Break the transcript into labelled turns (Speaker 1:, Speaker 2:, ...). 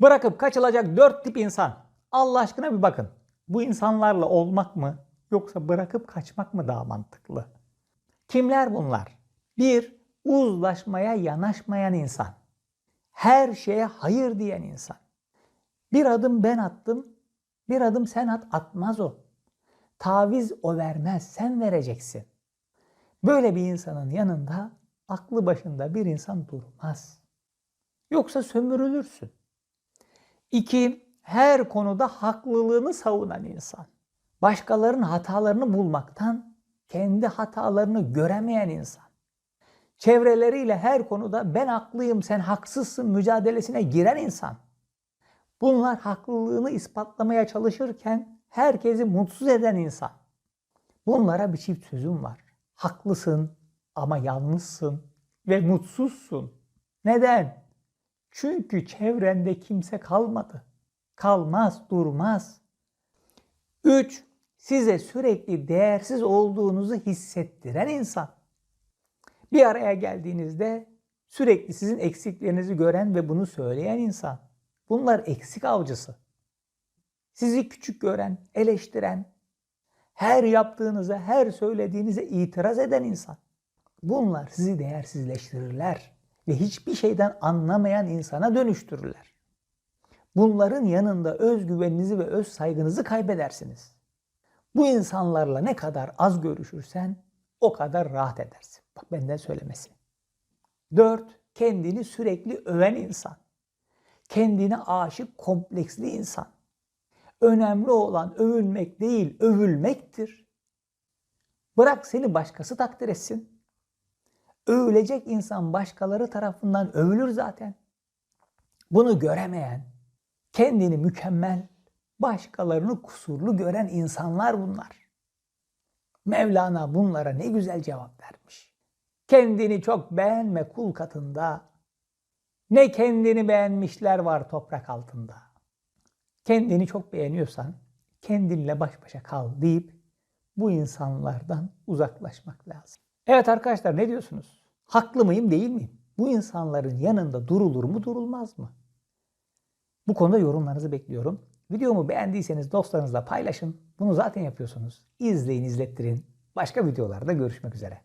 Speaker 1: Bırakıp kaçılacak dört tip insan. Allah aşkına bir bakın. Bu insanlarla olmak mı yoksa bırakıp kaçmak mı daha mantıklı? Kimler bunlar? Bir, uzlaşmaya yanaşmayan insan. Her şeye hayır diyen insan. Bir adım ben attım, bir adım sen at, atmaz o. Taviz o vermez, sen vereceksin. Böyle bir insanın yanında aklı başında bir insan durmaz. Yoksa sömürülürsün. İki, her konuda haklılığını savunan insan. Başkalarının hatalarını bulmaktan kendi hatalarını göremeyen insan. Çevreleriyle her konuda ben haklıyım, sen haksızsın mücadelesine giren insan. Bunlar haklılığını ispatlamaya çalışırken herkesi mutsuz eden insan. Bunlara bir çift sözüm var. Haklısın ama yalnızsın ve mutsuzsun. Neden? Çünkü çevrende kimse kalmadı. Kalmaz, durmaz. 3. Size sürekli değersiz olduğunuzu hissettiren insan. Bir araya geldiğinizde sürekli sizin eksiklerinizi gören ve bunu söyleyen insan. Bunlar eksik avcısı. Sizi küçük gören, eleştiren, her yaptığınıza, her söylediğinize itiraz eden insan. Bunlar sizi değersizleştirirler ve hiçbir şeyden anlamayan insana dönüştürürler. Bunların yanında özgüveninizi ve öz saygınızı kaybedersiniz. Bu insanlarla ne kadar az görüşürsen o kadar rahat edersin. Bak benden söylemesi. 4. Kendini sürekli öven insan. Kendine aşık kompleksli insan. Önemli olan övülmek değil, övülmektir. Bırak seni başkası takdir etsin. Övülecek insan başkaları tarafından övülür zaten. Bunu göremeyen, kendini mükemmel, başkalarını kusurlu gören insanlar bunlar. Mevlana bunlara ne güzel cevap vermiş. Kendini çok beğenme kul katında. Ne kendini beğenmişler var toprak altında. Kendini çok beğeniyorsan kendinle baş başa kal deyip bu insanlardan uzaklaşmak lazım. Evet arkadaşlar ne diyorsunuz? Haklı mıyım değil miyim? Bu insanların yanında durulur mu durulmaz mı? Bu konuda yorumlarınızı bekliyorum. Videomu beğendiyseniz dostlarınızla paylaşın. Bunu zaten yapıyorsunuz. İzleyin, izlettirin. Başka videolarda görüşmek üzere.